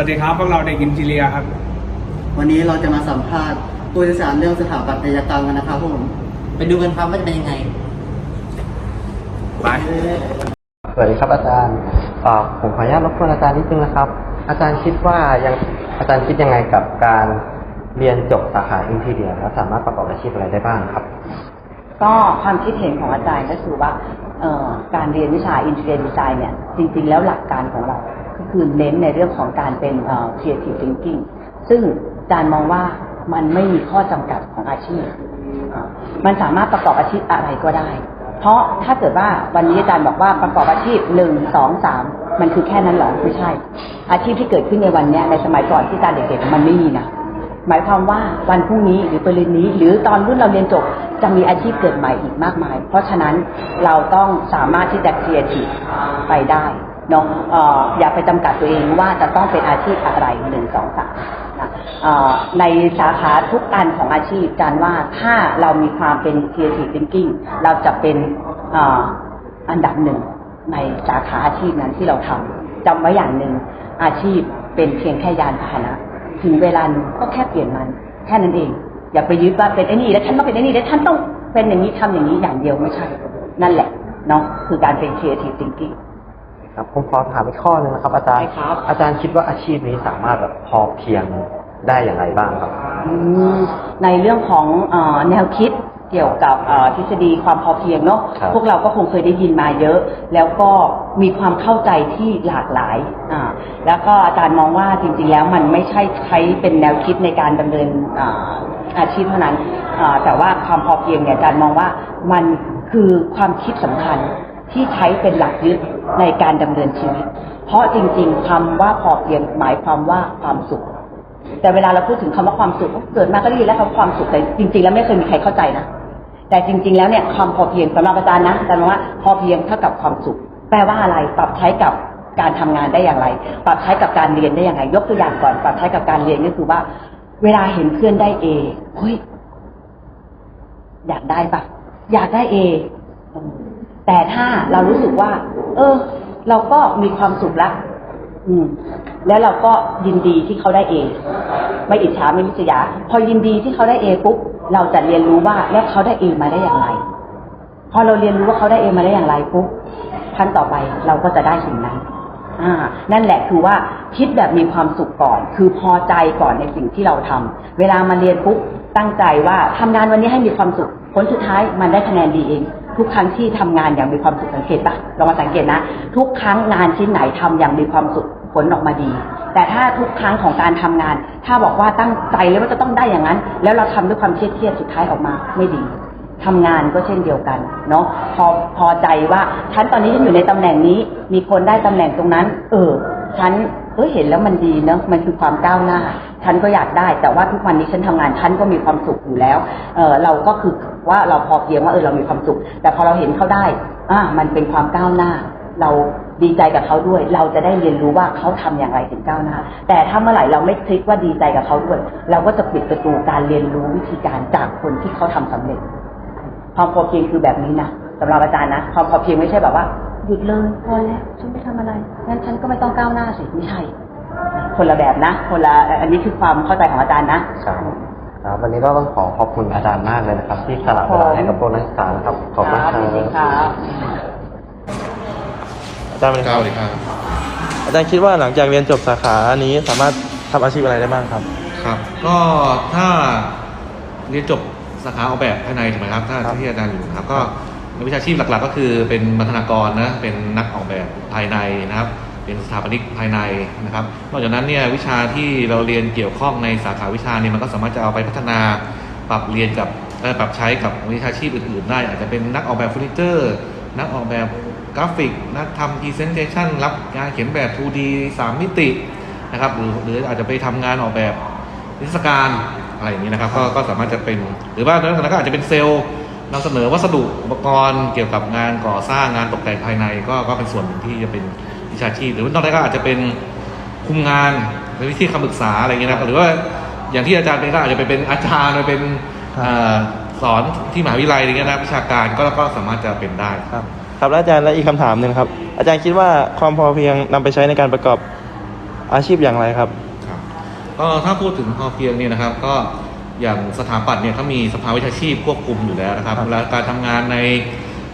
วัสดีครับพวกเราเด็กอินจิเลียครับ วันนี้เราจะมาสัมภาษณ์ผู้เชี่ยวชาญเรื่องสถาปัตยกรรมกันนะครับผมไปดูกันครับว่าจะเป็นยังไงไปสวัสดีครับอาจารย์เอ่อผมขออนุญาตรบกวนอาจารย์นิดนึงนะครับ อาจารย์คิดว่ายังอาจารย์คิดยังไงกับการเรียนจบสาขาอินทีเรียแล้วสามารถประกอบอาชีพอะไรได้บ้างครับ ก็ความคิดเห็นของอาจารย์ก็คือว่าเอ่อการเรียนวิชา Interior Design เนี่ยจริง ๆ แล้วหลักการของเราก็ คือเน้นในเรื่องของการเป็น Creative Thinking ซึ่งอาจารย์มองว่ามันไม่มีข้อจำกัดของอาชีพ มันสามารถประกอบอาชีพอะไรก็ได้ เพราะถ้าเกิดว่าวันนี้อาจารย์บอกว่าประกอบอาชีพหนึ่งสองสามมันคือแค่นั้นหรอไม่ใช่ อาชีพที่เกิดขึ้นในวันนี้ในสมัยก่อนที่อาจารย์เด็กๆมันไม่มีนะหมายความว่าวันพรุ่งนี้หรือปริญนี้ หรือตอนรุ่นเราเรียนจบจะมีอาชีพเกิดใหม่อีกมากมาย เพราะฉะนั้นเราต้องสามารถที่จะครีเอทีไปได้ เนาะอ่ออย่าไปจำกัดตัวเองว่าจะต้องเป็นอาชีพอะไรหนึ่งสองสามนะในสาขาทุกอันของอาชีพจารย์ว่าถ้าเรามีความเป็น creative thinking เราจะเป็นอ,อันดับหนึ่งในสาขาอาชีพนั้นที่เราทำจำไว้อย่างหนึ่งอาชีพเป็นเพียงแค่ยานพาหนะ ถึงเวลานึงก็แค่เปลี่ยนมัน แค่นั้นเอง อย่าไปยึดว่าเป็นไอ้นี่แล้วฉันต้องเป็นไอ้นี่แล้วฉันต้องเป็นอย่างนี้ทำอย่างนี้อย่างเดียวไม่ใช่ นั่นแหละเนาะคือการเป็น creative thinking ครับผมขอถามอีกข้อหนึงนะครับ อาจารย์ได้ครับอาจารย์คิดว่าอาชีพนี้สามารถแบบพอเพียงได้อย่างไรบ้างครับอืมในเรื่องของเออแนวคิดเกี่ยวกับเอ่อทฤษฎีความพอเพียงเนาะครับพวกเราก็คงเคยได้ยินมาเยอะ แล้วก็มีความเข้าใจที่หลากหลายอ่าแล้วก็อาจารย์มองว่าจริง ๆ แล้วมันไม่ใช่ใช้เป็นแนวคิดในการดำเนินอ่าอาชีพเท่านั้นอ่าแต่ว่าความพอเพียงเนี่ยอาจารย์มองว่ามันคือความคิดสำคัญ ที่ใช้เป็นหลักยึดในการดำเนินชีวิต เพราะจริงๆคำว่าพอเพียงหมายความว่าความสุข แต่เวลาเราพูดถึงคำว่าความสุขเกิดมาก็ได้ยินแล้วคำความสุขแต่จริง ๆ แล้วไม่เคยมีใครเข้าใจนะแต่จริง ๆ แล้วเนี่ยความพอเพียงสำหรับอาจารย์นะอาจารย์ว่าพอเพียงเท่ากับความสุข แปลว่าอะไรปรับใช้กับการทำงานได้อย่างไร ปรับใช้กับการเรียนได้อย่างไร ยกตัวอย่างก่อน ปรับใช้กับการเรียนก็คือว่า เวลาเห็นเพื่อนได้เอเฮ้ยอยากได้ปะอยากได้เอ แต่ถ้าเรารู้สึกว่า เออ เราก็มีความสุขละอืม แล้วเราก็ยินดีที่เขาได้เอไม่อิจฉาไม่ริษยา พอยินดีที่เขาได้เอปุ๊บเราจะเรียนรู้ว่าแล้วเขาได้เอมาได้อย่างไร พอเราเรียนรู้ว่าเขาได้เอมาได้อย่างไรปุ๊บขั้นต่อไปเราก็จะได้สิ่งนั้นอ่า นั่นแหละคือว่าคิดแบบมีความสุขก่อน คือพอใจก่อนในสิ่งที่เราทำเวลามาเรียนปุ๊บตั้งใจว่าทำงานวันนี้ให้มีความสุขผลสุดท้ายมันได้คะแนนดีเอง ทุกครั้งที่ทำงานอย่างมีความสุขสังเกตปะเรามาสังเกตนะ ทุกครั้งงานชิ้นไหนทำอย่างมีความสุขผลออกมาดี แต่ถ้าทุกครั้งของการทำงาน ถ้าบอกว่าตั้งใจเลยว่าจะต้องได้อย่างนั้น แล้วเราทำด้วยความเครียดๆสุดท้ายออกมาไม่ดีทำงานก็เช่นเดียวกันเนาะพอพอใจว่าฉันตอนนี้ฉันอยู่ในตำแหน่งนี้ มีคนได้ตำแหน่งตรงนั้น เออฉัน เออเห็นแล้วมันดีเนาะมันคือความก้าวหน้า ฉันก็อยากได้ แต่ว่าทุกวันนี้ฉันทำงานฉันก็มีความสุขอยู่แล้วเออเราก็คือว่าเราพอเพียงว่าเออเรามีความสุข แต่พอเราเห็นเขาได้อ่ามันเป็นความก้าวหน้า เราดีใจกับเขาด้วย เราจะได้เรียนรู้ว่าเขาทำอย่างไรถึงก้าวหน้า แต่ถ้าเมื่อไหร่เราไม่คลิกว่าดีใจกับเขาด้วย เราก็จะปิดประตูการเรียนรู้วิธีการจากคนที่เขาทำสำเร็จความพอเพียงคือแบบนี้นะสำหรับอาจารย์นะความพอเพียงไม่ใช่แบบว่า หยุดเลยพอแล้วฉันไม่ทำอะไรงั้นฉันก็ไม่ต้องก้าวหน้าสิไม่ใช่ คนละแบบนะ คนละอันนี้คือความเข้าใจของอาจารย์นะครับครับวันนี้ก็ต้องขอขอบคุณอาจารย์มากเลยนะครับ ที่สละเวลาให้กับพวกนักศึกษานะครับขอบคุณคครัรับบจริงๆครับอาจารย์เป็นครับสวัสดีครับอาจารย์คิดว่าหลังจากเรียนจบสาขานี้สามารถทำอาชีพอะไรได้บ้างครับ ครับ ก็ถ้าเรียนจบสาขาออกแบบภายในถูกไหมครับ ถ้าครับที่อาจารย์อยู่นะครับก็ใน วิชาชีพหลักๆ ก็คือเป็นบรรณาธิกรนะเป็นนักออกแบบภายในนะครับเป็นสถาปนิกภายในนะครับ นอกจากนั้นเนี่ยวิชาที่เราเรียนเกี่ยวข้องในสาขาวิชาเนี่ยมันก็สามารถจะเอาไปพัฒนาปรับเรียนกับปรับใช้กับวิชาชีพอื่นๆ ได้ อาจจะเป็นนักออกแบบเฟอร์นิเจอร์นักออกแบบกราฟิกนักทำพรีเซนเทชันรับงานเขียนแบบ 2D 3 มิตินะครับหรือหรืออาจจะไปทำงานออกแบบนิทรรศการอะไรอย่างนี้นะครับ ก็ก็สามารถจะเป็นหรือว่าแล้วก็อาจจะเป็นเซลล์ นำเสนอวัสดุอุปกรณ์เกี่ยวกับงานก่อสร้างงานตกแต่งภายในก็ก็เป็นส่วนหนึ่งที่จะเป็นวิชาชีพ หรือนอกจากนั้นก็อาจจะเป็นคุมงานเป็นวิธีคำปรึกษาอะไรอย่างเงี้ยนะครับหรือว่าอย่างที่อาจารย์เป็นก็อาจจะไปเป็นอาจารย์ไปเป็นเอ่อสอนที่มหาวิทยาลัยอะไรเงี้ยนะวิชาการก็ก็สามารถจะเป็นได้ครับครับแล้วอาจารย์และอีกคำถามหนึ่งครับ อาจารย์คิดว่าความพอเพียงนำไปใช้ในการประกอบอาชีพอย่างไรครับครับก็ถ้าพูดถึงพอเพียงเนี่ยนะครับ ก็ อย่างสถาปัตย์เนี่ยเขามีสภาวิชาชีพควบคุมอยู่แล้วนะครับครับเวลาการทำงานใน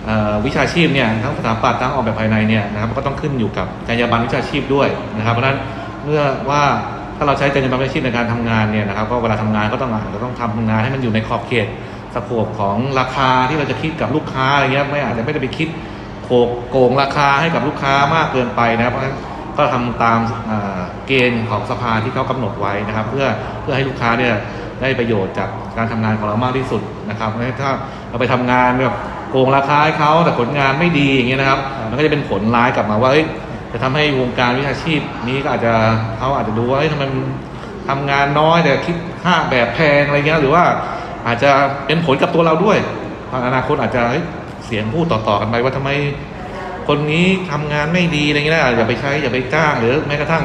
เอ่อวิชาชีพเนี่ยทั้งสถาปัตย์ทั้งออกแบบภายในเนี่ยนะครับก็ต้องขึ้นอยู่กับจรรยาบรรณวิชาชีพด้วยนะครับเพราะฉะนั้นเมื่อว่าถ้าเราใช้จรรยาบรรณวิชาชีพในการทำงานเนี่ยนะครับก็เวลาทำงานก็ต้องอาจจะต้องทำงานให้มันอยู่ในขอบเขตสโคปของราคาที่เราจะคิดกับลูกค้าอะไรเงี้ยไม่อาจจะไม่ได้ไปคิดโขกโกงราคาให้กับลูกค้ามากเกินไปนะครับเพราะฉะนั้นก็ทำตามอ่าเกณฑ์ของสภาที่เขากำหนดไว้นะครับ เพื่อเพื่อให้ลูกค้าเนี่ย ได้ประโยชน์จากการทำงานของเรามากที่สุดนะครับถ้าเราไปทำงานแบบโกงราคาให้เขาแต่ผลงานไม่ดีอย่างเงี้ยนะครับ มันก็จะเป็นผลร้ายกลับมาว่าเอ้ยจะทำให้วงการวิชาชีพนี้ก็อาจจะเขาอาจจะดูว่าเอ้ยทำไมทำงานน้อยแต่คิดค่าแบบแพงอะไรเงี้ยหรือว่าอาจจะเป็นผลกับตัวเราด้วยอนาคตอาจจะเฮ้ยเสียงพูดต่อๆกันไปว่าทำไมคนนี้ทำงานไม่ดีอะไรเงี้ยอย่าไปใช้อย่าไปจ้างหรือแม้กระทั่ง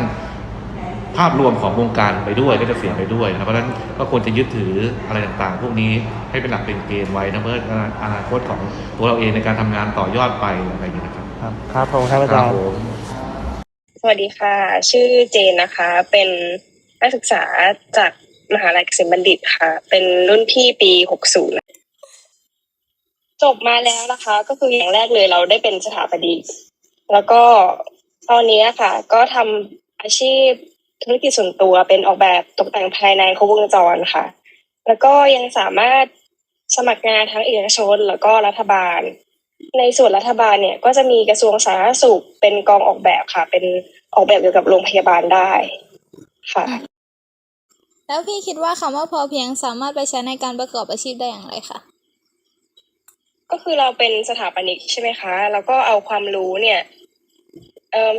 ภาพรวมของวงการไปด้วยก็จะเสียไปด้วยนะครับเพราะฉะนั้นก็ควรจะยึดถืออะไรต่างๆ พวกนี้ให้เป็นหลักเป็นเกณฑ์ไว้นะเพื่ออนาคตของตัวเราเองในการทำงานต่อยอดไปอะไรอย่างเงี้ยนะครับครับครับขอบคุณครับอาครัจาบรย์ผมสวัสดีค่ะ ชื่อเจนนะคะ เป็นนักศึกษาจากมหาลัยเกษมบัณฑิตค่ะ เป็นรุ่นพี่ปีหกศูนย์จบมาแล้วนะคะ ก็คืออย่างแรกเลยเราได้เป็นสถาปนิกแล้วก็ตอนนี้ค่ะ ก็ทำอาชีพ ธุรกิจส่วนตัวเป็นออกแบบตกแต่งภายในครบวงจรค่ะ แล้วก็ยังสามารถสมัครงานทั้งเอกชนแล้วก็รัฐบาล ในส่วนรัฐบาลเนี่ยก็จะมีกระทรวงสาธารณสุขเป็นกองออกแบบค่ะ เป็นออกแบบเกี่ยวกับโรงพยาบาลได้ค่ะ แล้วพี่คิดว่าคำว่าพอเพียงสามารถไปใช้ในการประกอบอาชีพได้อย่างไรคะก็คือเราเป็นสถาปนิกใช่ไหมคะ แล้วก็เอาความรู้เนี่ยเอ่อ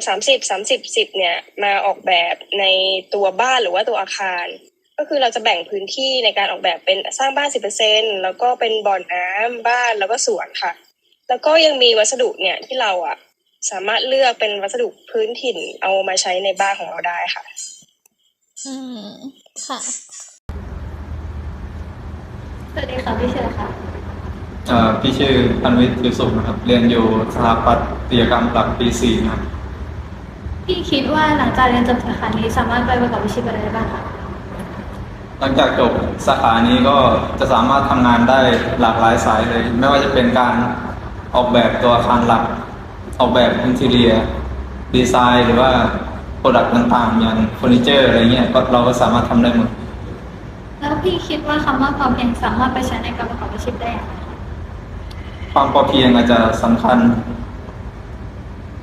สามสิบสามสิบสิบเนี่ยมาออกแบบในตัวบ้านหรือว่าตัวอาคาร ก็คือเราจะแบ่งพื้นที่ในการออกแบบเป็นสร้างบ้านสิบเปอร์เซ็นแล้วก็เป็นบ่อน้ำบ้านแล้วก็สวนค่ะ แล้วก็ยังมีวัสดุเนี่ยที่เราอะสามารถเลือกเป็นวัสดุพื้นถิ่นเอามาใช้ในบ้านของเราได้ค่ะ อืมค่ะ สวัสดีค่ะพี่เชอร์ค่ะเอ่อพี่ชื่อพันวิทย์ยูสุขนะครับ เรียนอยู่สถาปัตยกรรมหลักปีสี่นะครับ พี่คิดว่าหลังจากเรียนจบสาขานี้สามารถไปประกอบอาชีพอะไรได้บ้างคะหลังจากจบสาขานี้ก็จะสามารถทำงานได้หลากหลายสายเลย ไม่ว่าจะเป็นการออกแบบตัวอาคารหลัก ออกแบบอินทีเรียดีไซน์ หรือว่าโปรดักต์ต่างๆ อย่างเฟอร์นิเจอร์อะไรเงี้ยก็เราก็สามารถทำได้หมด แล้วพี่คิดว่าคำว่าพอเพียงสามารถไปใช้ในการประกอบอาชีพได้อย่างไรคะความพอเพียงอาจจะสำคัญ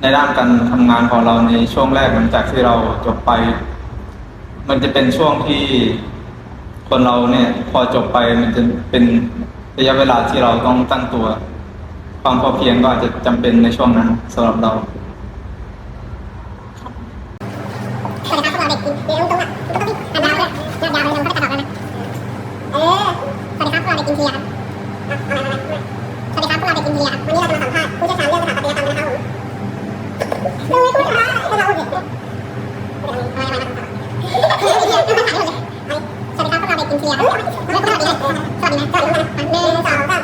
ในด้านการทำงานของเราในช่วงแรกหลังจากที่เราจบไป มันจะเป็นช่วงที่คนเราเนี่ยพอจบไปมันจะเป็นระยะเวลาที่เราต้องตั้งตัว ความพอเพียงก็อาจจะจำเป็นในช่วงนั้นสำหรับเราสวัสดีครับพวกเราเด็กกินเรียนตรงๆอะมันก็ต้องอ่านยาวเลยยาวๆเลยมันก็จะตอบแล้วนะเออสวัสดีครับพวกเราเด็กกินเทียร์ครับอะเอารสวัสดีครับพวกเราเด็กกินเทียครับวันนี้เราจะมาสัมภาษณ์ผู้เชี่ยวชาญเรื่องสถาปัตยกรรมนะครับผม ดูไม่พูดอะให้เราเด็กเอาอะไรๆมาสวัสดีครับพวกเราเด็กกินเทียร์สวัสดีนะสวัสดีนะสวัสดีนะหนึ่งสองสาม